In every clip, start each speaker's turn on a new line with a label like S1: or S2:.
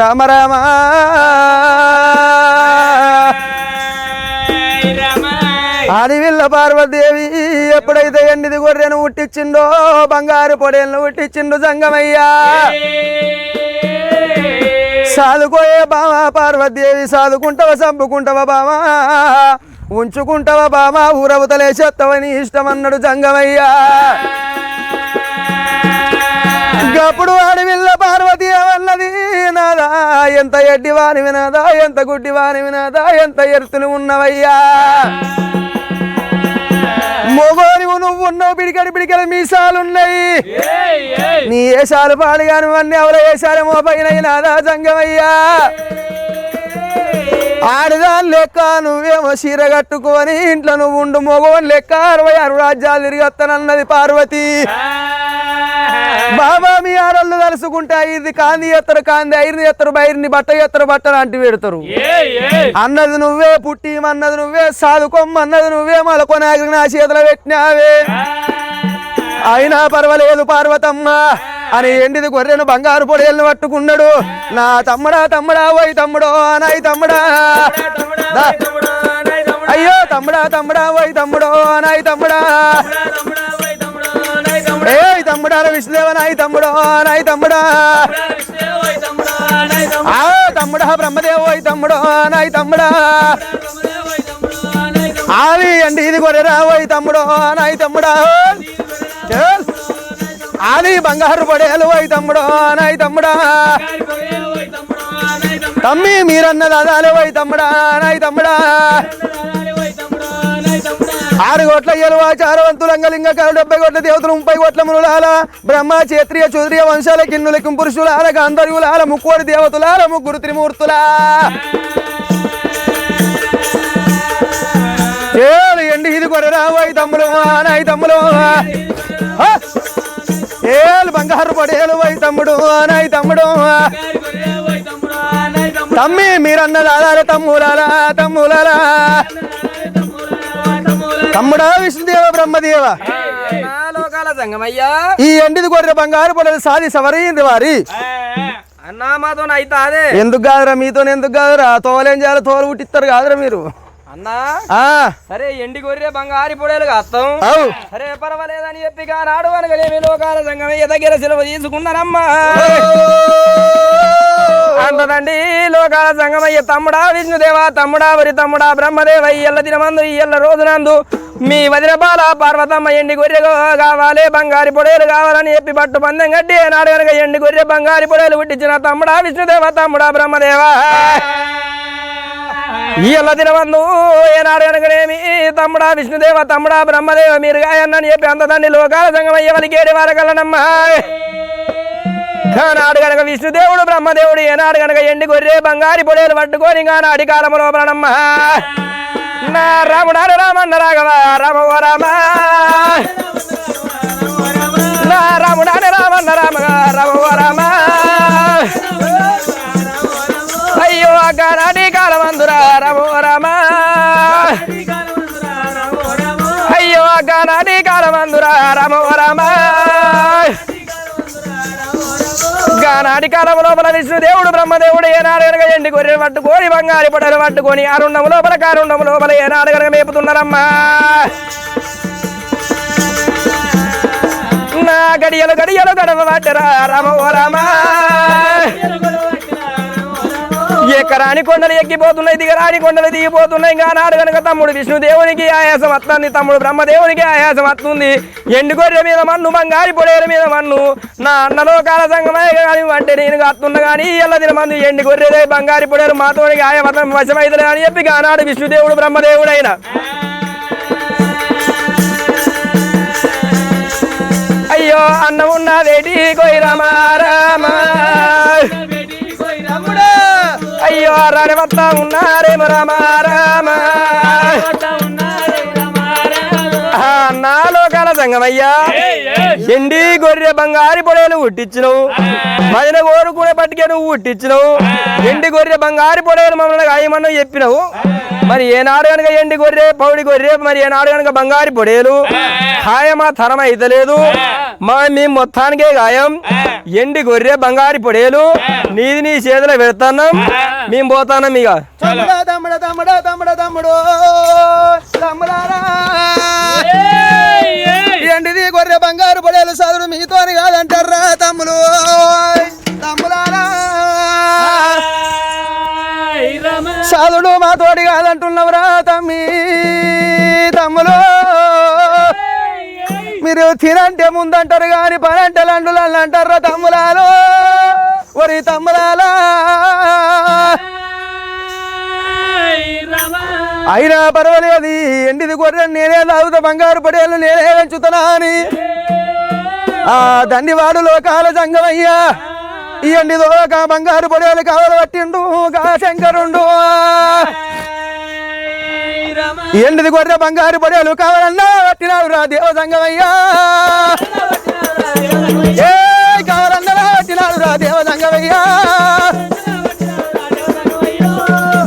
S1: రామ రామ. అడవిల్ల పార్వతీదేవి ఎప్పుడైతే ఎండిది గొర్రెను ఉట్టించిండో బంగారు పొడేలను ఉట్టించిండు సంగమయ్యా సాదుకోయే బామా పార్వతీదేవి సాదుకుంటావా చంపుకుంటావా బామా ఉంచుకుంటావా బామా ఊరవతలే చెత్తవని ఇష్టమన్నాడు జంగమయ్యా. ఒకప్పుడు అడవిల్ల పార్వతి అన్నది నాదా ఎంత ఎడ్డి వాని వినాదా ఎంత గుడ్డి వాని వినాదా ఎంత ఎరుతులు ఉన్నవయ్యా? మొగోనివు నువ్వు ఉన్నావు పిడికడి పిడికల మీసాలున్నాయి. నీ ఏసాలు పాడుగాను అన్ని ఎవరు వేశారేమో పైన నాదా జంగమయ్యా? ఆడదాని లెక్క నువ్వేమో చీర కట్టుకొని ఇంట్లో నువ్వు ఉండు మొగోని లెక్క. అరవై ఆరు రాజ్యాలు తిరిగి వస్తానన్నది పార్వతి. బాబా మీ ఆడళ్ళు కలుసుకుంటే ఇది కాంది ఎత్తరు కాంది ఐరిని ఎత్తరు బైరిని బట్ట ఎత్తరు బట్టలు అంటి పెడతారు. అన్నది నువ్వే పుట్టి అన్నది నువ్వే సాదుకోమన్నది నువ్వే మలకొని నా చేతిలో పెట్టినావే. అయినా పర్వాలేదు పార్వతమ్మ అని ఎండిది గొర్రెను బంగారు పొడేలను పట్టుకున్నాడు. నా తమ్ముడా తమ్ముడా ఓయ్ తమ్ముడో నాయ్ తమ్ముడా. అయ్యో తమ్ముడా తమ్ముడా ఓయ్ తమ్ముడో నాయ్ తమ్ముడా. ఏ తమ్ముడా విష్ణుదేవ నాయి తమ్ముడు నాయి తమ్ముడా. ఆ తమ్ముడా బ్రహ్మదేవ ఓయ్ తమ్ముడో నాయ్ తమ్ముడా. ఆవి అండి ఇది గొర్రెరా ఓయ్ తమ్ముడు నాయి తమ్ముడా. ఆది బంగారు పడేలు ఓయ్ తమ్ముడో నాయ్ తమ్ముడా. తమ్మి మీరన్న దాదాలు ఓయ్ తమ్ముడా నాయి తమ్ముడా. ఆరు కోట్ల ఎలువ లింగ కారు డెబ్బై కోట్ల దేవతలు ముప్పై కోట్ల మునులాల బ్రహ్మ క్షత్రియ చౌదరియ వంశాల కిన్నులకి పురుషులాల గాంధర్యులాల ముక్కోడి దేవతలాల ముగ్గురు త్రిమూర్తులా. ఏలు ఎండి ఇది కొరరా ఓయ్ తమ్ముడు నాయ్ తమ్ముడు ఏలు బంగారు పడేలు వై తమ్ముడు నాయ్ తమ్ముడు. తమ్మి మీరన్న దాదాల తమ్ములాల తమ్ములాలా. తమ్ముడా విష్ణుదేవ బ్రహ్మదేవ. ఈ ఎండిది గొర్రె బంగారు పడేలు సాది సవరైంది వారి.
S2: అన్నా మాతో అయితే అదే
S1: ఎందుకు కాదురా మీతో ఎందుకు కాదురా? తోలేం చేయాలి? తోలు పుట్టిస్తారు కాదురా మీరు.
S2: అన్నా? సరే ఎండి గొర్రె బంగారి పొడేలు కాస్తాం. సరే పర్వాలేదని చెప్పి కానాడు అనగలేమి లోకాల సంగమయ్య దగ్గర సెలవు తీసుకున్నారమ్మా. అంతదండి లోకాల సంగమయ్య తమ్ముడా విష్ణుదేవ తమ్ముడా వరి తమ్ముడా బ్రహ్మదేవ ఎల్ల దినమందు ఎల్ల రోజునందు మీ వదిన బాల పార్వతమ్మ ఎండి గొర్రె కావాలి బంగారి పొడేలు కావాలని చెప్పి పట్టు పందెం కట్టి నాడు కనుక ఎండి గొర్రె బంగారి పొడేలు పుట్టించిన తమ్ముడా విష్ణుదేవ తమ్ముడా బ్రహ్మదేవ. ఇయ్యల దినవందు ఏనాడు అనగనేమి? తమ్ముడా విష్ణుదేవ తమ్ముడా బ్రహ్మదేవ మీరు గాయన్నని చెప్పి అందదాన్ని లోకాల సంగమయ్య వలికేడి వారగలనమ్మా నాడు గనక విష్ణుదేవుడు బ్రహ్మదేవుడు ఏనాడు గనక ఎండి గొర్రె బంగారి పొడేలు పట్టుకొని కానాడి నాడి కాలము లోపలనమ్మ. నా రాముడారు రామన్న రాఘవ రామ ఓ రామ. నా రాముడారు రామన్న రామ రామ ఓ రామ. అయ్యో అగానాటి కాలమందురా రమో రామ. గానాటి కాలం లోపల విష్ణుదేవుడు బ్రహ్మదేవుడు ఏనాడు కనుక ఎండి గొర్రెలు పట్టుకొని బంగారి పొడలు పట్టుకొని అరుండము లోపల కారుండము లోపల ఏనాడు కనుక మేపుతున్నారమ్మా. నా గడియలు గడియలు గడవ పట్టరా రామ ఓ రామ. ఎక్కరాని కొండలు ఎక్కిపోతున్నాయి దిగరాని కొండలు దిగిపోతున్నాయి. ఇంకా నాడు కనుక తమ్ముడు విష్ణుదేవునికి ఆయాసం వస్తుంది తమ్ముడు బ్రహ్మదేవునికి ఆయాసం వస్తుంది ఎండు గొర్రె మీద మన్ను బంగారి పొడేరు మీద మన్ను నా అన్నలో కాల సంగమే కానీ అంటే నేను కాస్తున్నా కానీ ఇళ్ళ దిన ఎండు గొర్రెదే బంగారి పొడేరు మాతోనికి ఆయవతం వశమైతలే అని చెప్పి ఆనాడు విష్ణుదేవుడు బ్రహ్మదేవుడైన. అయ్యో అన్నం ఉన్నదేటి కొయ్య రామ అయ్యో రాని వస్తా ఉన్నారేమో రామ రామ. ఆ, నా లోకాల సంగమయ్యా. ఎండి గొర్రె బంగారి పొడేలు ఉట్టించినవు మదిన కోరుకునే పట్టుకే నువ్వు ఉట్టించినవు ఎండి గొర్రె బంగారి పొడేలు మమ్మల్ని గాయమని చెప్పినవు. మరి ఏనాడు కనుక ఎండి గొర్రె పౌడి గొర్రె మరి ఏనాడు కనుక బంగారి పొడేలు. ఖాయమా తరం అయితలేదు మా మేము మొత్తానికే గాయం. ఎండి గొర్రె బంగారు పొడేలు. నీది నీ చేతిలో పెడతాన్నాం. మేము పోతాన్నాం ఇక.
S1: తమ్ముడా తమ్ముడా తమ్ముడా తమ్ముడా తమ్ముడు. ఎండిది గొర్రె బంగారు పొడేలు చదువు మీతోని కాదంటారా తమ్ములు తమ్ములారా. చదువుడు మా తోడి కాదంటున్నవరా తమ్మి. తమ్ములు మీరు తినంటే ముందంటారు కానీ పనంటే లండులు అంటారు తమ్ములాలు. ఒరి తమ్ములాలా. అయినా పర్వాలేదు ఎండిది గొర్రె నేనే తాగుతా బంగారు పడేళ్ళు నేనే పెంచుతున్నా అని. ఆ దండివాడు లోకాల జంగమయ్యా ఈ ఎండిదో ఒక బంగారు పొడేలు కావలు పట్టిండు కా శంకరుండు. ఎండిది గొర్రె బంగారు పొడేలు కావాలన్నా పట్టినాడు రా దేవ సంగమయ్యా. ఏ కావాలన్నా పట్టినాడు రా దేవ సంగమయ్యా.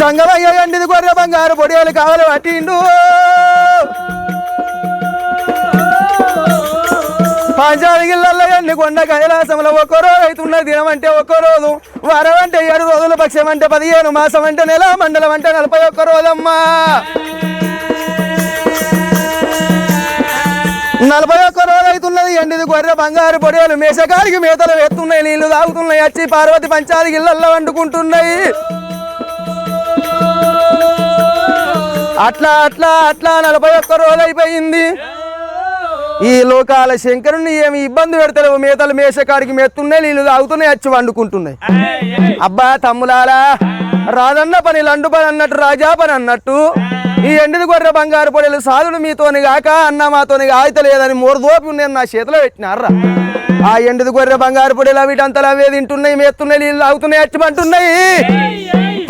S1: జంగమయ్య ఎండిది గొర్రె బంగారు పొడియాలు కావాలి పట్టిండు. పంచాదిగిళ్ళల్లో ఎన్ని కొండ కైలాసంలో ఒక్కో రోజు అవుతున్న దినం అంటే ఒక్కో రోజు వారం అంటే ఏడు రోజుల పక్షం అంటే పదిహేను మాసం అంటే నెల మండలం అంటే నలభై ఒక్క రోజమ్మా నలభై ఒక్క రోజు అవుతున్నది. ఎండిది గొర్రె బంగారు పొడియాలు మేషకాడికి మేతలు వేస్తున్నాయి. నీళ్ళు తాగుతున్నాయి. వచ్చి పార్వతి పంచాదికి ఇళ్ళల్లో వండుకుంటున్నాయి. అట్లా అట్లా అట్లా నలభై ఒక్క రోజు అయిపోయింది. ఈ లోకాల శంకరుని ఏమి ఇబ్బంది పెడతారు మేతలు మేషకాడికి మెత్తున్నాయి నీళ్ళు తాగుతున్నాయి. వచ్చి వండుకుంటున్నాయి. అబ్బా తమ్ములారా రాదన్న పని లండు పని అన్నట్టు రాజా పని అన్నట్టు ఈ ఎండిది గొర్రె బంగారు పొడలు సాధుడు మీతోని గాక అన్న మాతోని ఆయితలేదని మూడు దోపి నేను నా చేతిలో పెట్టినారా ఆ ఎండిది గొర్రె బంగారు పొడిలు వీటంతలా అవే తింటున్నాయి మేస్తున్నాయి నీళ్ళు తాగుతున్నాయి వచ్చి పంటున్నాయి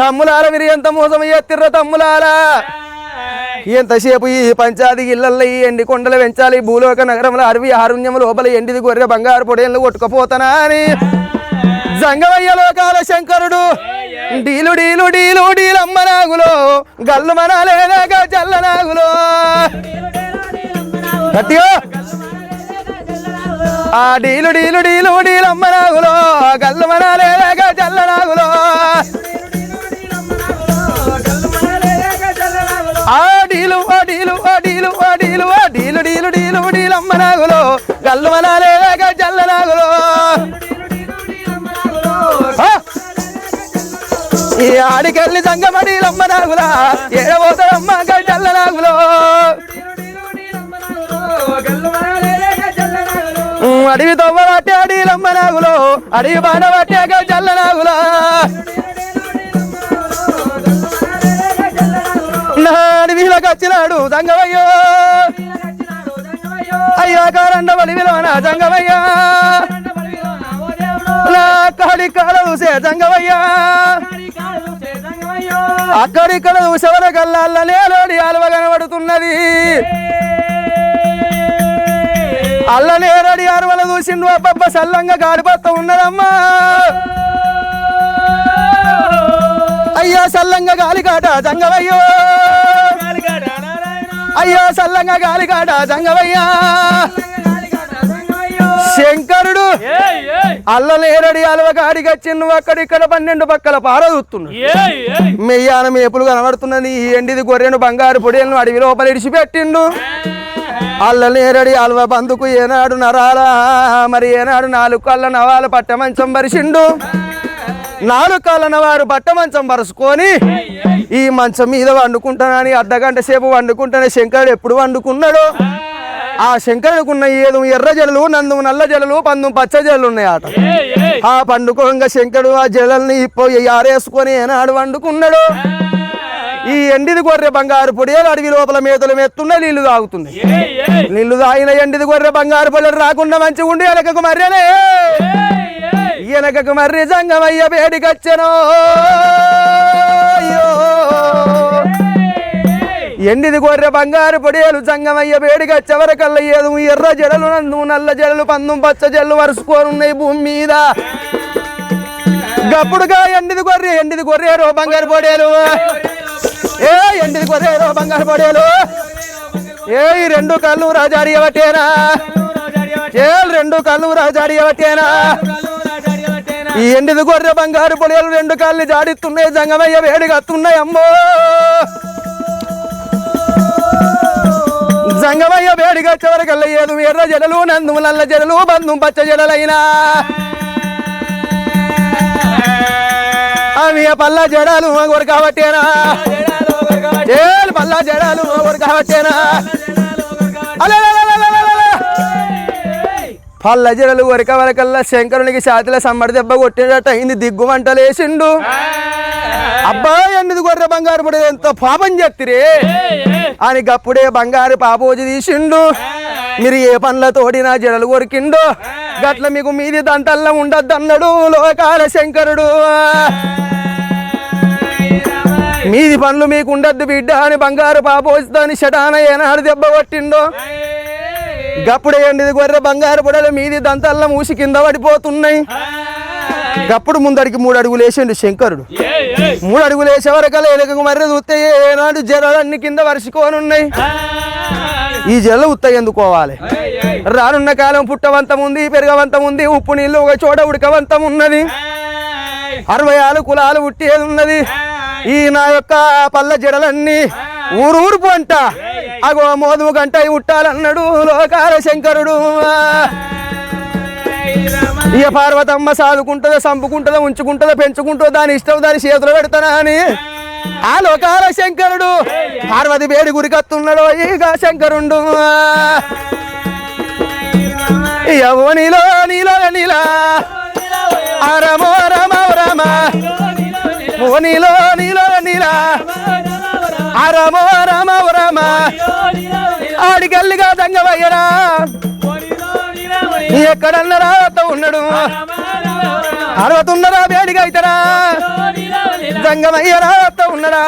S1: తమ్ములార మీరు ఎంత మోసం ఎత్తిర్ర తమ్ములారా? ఎంతసేపు ఈ పంచాది ఇళ్ళల్లో ఈ ఎండి కొండలు పెంచాలి భూలోక నగరంలో అరవి ఆరుణ్యం లోపల ఎండిది గొర్రె బంగారు పొడేళ్ళు కొట్టుకుపోతానా అని జంగవయ్య లోకాల శంకరుడు. డీలు డీలు డీలు డీలమ్మ నాగులో గల్లు మనాలేనాగా జల్ల నాగులో. గట్టిగా. ఆ డీలు డీలు డీలు డీలమ్మ నాగులో గల్లు మనాలేనాగా జల్ల నాగులో. ఈ ఆడికెళ్ళి సంగమడీలమ్మ నాగులా. ఏడబోతాడమ్మ గడ్డల్ల నాగులో. అడవి తవ్వ పట్టే అడీలమ్మ నాగులో. అడవి బాణ పట్టాక జల్ల నాగులా. నా అడవిలోకి వచ్చినాడు సంగమయ్యో అయ్యా కారండ బలి విలువన సంగమయ్యా నా కాడి కాడ సంగమయ్యా అక్కడిక్కడ చూసేవర కల్లాల నేలోడి అలవ కనబడుతున్నది. అల్ల నేరడి అరవల చూసిండు అబ్బబ్బ సల్లంగా గాడిపత్త ఉన్నదమ్మా. అయ్యా సల్లంగా గాలికాట జంగవయ్యో. అయ్యో సల్లంగా గాలికాట జంగవయ్యా. శంకరుడు అల్ల నేరడి అలవ గాడికి వచ్చి నువ్వు అక్కడిక్కడ పన్నెండు పక్కల పారదూస్తున్నాడు మెయ్యాన మేపులు కనబడుతున్నది ఈ ఎండిది గొర్రెను బంగారు పొడియలను అడవి లోపల ఇడిచిపెట్టిండు. అల్ల నేరడి అల్వ బందుకు ఏనాడు నరాలా మరి ఏనాడు నాలుగు కళ్ళ నవాల పట్ట మంచం పరిచిండు. నాలుగు కాళ్ళ నవారు పట్ట మంచం పరుచుకొని ఈ మంచం మీద వండుకుంటానని అర్ధగంట సేపు వండుకుంటానే శంకరుడు ఎప్పుడు వండుకున్నాడు. ఆ శంకరుడుకున్న ఏదు ఎర్ర జలలు నందు నల్ల జలలు పందు పచ్చ జలలు ఉన్నాయి ఆట ఆ పండుకోంగా శంకరుడు ఆ జలల్ని ఇప్పి ఆరేసుకొని ఏనాడు వండుకున్నాడు. ఈ ఎండిది గొర్రె బంగారు పొడియాలు అడవి లోపల మేతలు మెత్తున్నాయి నీళ్ళు తాగుతున్నాయి. నీళ్ళు తాగిన ఎండిది గొర్రె బంగారు పొడియలు రాకుండా మంచిగా ఉండి వెనకకు మర్రనే వెనకకు మర్రి జంగమయ్య వేడికచ్చను. ఎండిది గొర్రె బంగారు పొడియలు జంగమయ్య వేడిగా వేడికచ్చవరకల్ల ఏదు ఎర్ర జడలు నందు నల్ల జడలు పందు పచ్చ జడలు వరుసుకోనున్నాయి భూమి మీద. గప్పుడుగా ఎండిది గొర్రె ఎండిది గొర్రెరు బంగారు పొడేలు. ఏ ఎండిది గొర్రెరు బంగారు పొడేలు. ఏ ఈ రెండు కళ్ళు రాజాడియవటేనా ఏ రెండు కళ్ళు జాడియవట్టేనా ఈ ఎండిది గొర్రె బంగారు పొడేలు రెండు కళ్ళు జాడిస్తున్నాయి జంగమయ్య వేడిగత్తున్నాయి అమ్మో. అడిగా చివరికల్ల ఏదు ఎర్ర జడలు నందు నల్ల జడలు బంధు పచ్చ జడలైనా. అవి పల్ల జడలు ఒకరు కాబట్టేనా? ఏ పల్ల జడలు ఒకరు కాబట్టేనా? పల్ల జడలు వరక వరకల్లా శంకరునికి ఛాతిలో సమ్మడి దెబ్బ కొట్టినట్టు అయింది దిగ్గు వంటలేసిండు అబ్బాయి గొర్రె బంగారు పడి ఎంత పాపం చెప్తిరే అని గప్పుడే బంగారు పాపోజు తీసిండు. మీరు ఏ పనులతోడి నా జడలు కొరికిండు. గట్ల మీకు మీది దంతల్లా ఉండద్దన్నాడు లోకాల శంకరుడు. మీది పనులు మీకు ఉండద్దు బిడ్డ అని బంగారు పాపోజితోని షటాన ఏనాడు దెబ్బ కొట్టిండో. గప్పుడే ఎండిది గొర్రె బంగారు పొడలు మీది దంతల్లా మూసి కింద పడిపోతున్నాయి. గప్పుడు ముందడికి మూడు అడుగులు వేసిండు శంకరుడు. మూడు అడుగులు వేసే వరకు ఎలుకకు మర్రి చూస్తే ఏనాడు జలలన్నీ కింద వరుసుకోనున్నాయి. ఈ జల ఉత్త ఎందుకోవాలి? రానున్న కాలం పుట్టవంతం ఉంది పెరగవంతం ఉంది ఉప్పు నీళ్ళు ఒక చోట ఉడకవంతం ఉన్నది అరవై ఆరు కులాలు పుట్టేది ఉన్నది ఈ నా యొక్క పల్ల జడలన్నీ ఊరు ఊరు పంట అగో మోదుము గంట ఉట్టాలన్నాడు లోకాల శంకరుడు. ఇక పార్వతమ్మ సాదుకుంటుందో చంపుకుంటుందో ఉంచుకుంటుందో పెంచుకుంటుందో దాని ఇష్టం దాని చేతులు పెడతానా అని. ఆ లోకాల శంకరుడు పార్వతి వేడి గురికత్తున్నాడు ఇక శంకరుండు. ఎవో నీలో నీలో నీలా. ఆ రమో రమ ఓ నీలో నీలో నీలా. ఆ రమో రమ ఆడికెళ్ళిగా దంగవయ్యరా ఎక్కడన్నరా వద్ద ఉన్నాడు? అరవతున్నరా వేడిగా అయితరా? దంగమయ్యరా వద్ద ఉన్నడా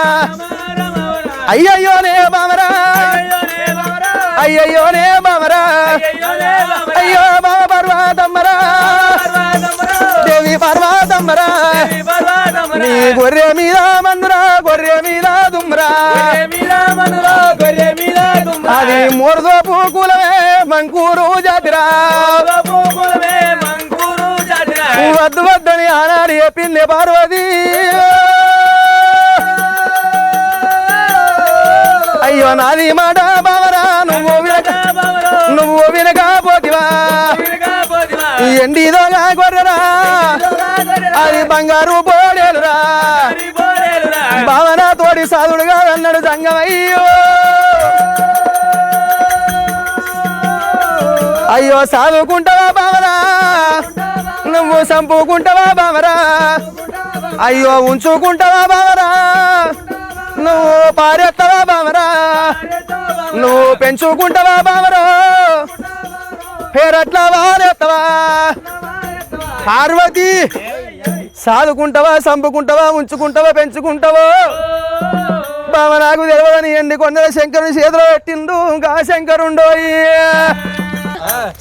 S1: అయ్యయ్యోనే బామరా అయ్యయ్యోనే బామరా అయ్యో బామ పర్వాతమ్మరా దేవి పర్వాతమ్మరా నీ గొర్రె మీద మందురా గొర్రె మీద దుమ్రా. అది మూరదోపు కులమే. మంకూరు జాతిరా. వద్దు వద్దని ఆనాడు చెప్పింది పార్వతి. అయ్యో నాది మాట బావరా నువ్వు వినక నువ్వు వినకపోతివా ఎండిదోగా గొర్రెరా. అది బంగారు పోలేలురా భావన తోడి సాధుడుగా అన్నాడు సంగమయ్యో. అయ్యో సాదుకుంటావా బావరా? నువ్వు సంపుకుంటావా బావరా? అయ్యో ఉంచుకుంటావా బావరా? నువ్వు పారెత్తవా బావరా? నువ్వు పెంచుకుంటావా బావరా? పేరట్లా వారెత్తవా పార్వతి సాదుకుంటావా సంపుకుంటావా ఉంచుకుంటావా పెంచుకుంటావో? బావ నాకు తెలియదని ఎండి కొందరు శంకరుని చేతిలో పెట్టిండు ఇంకా శంకరుండోయ్యా Ah,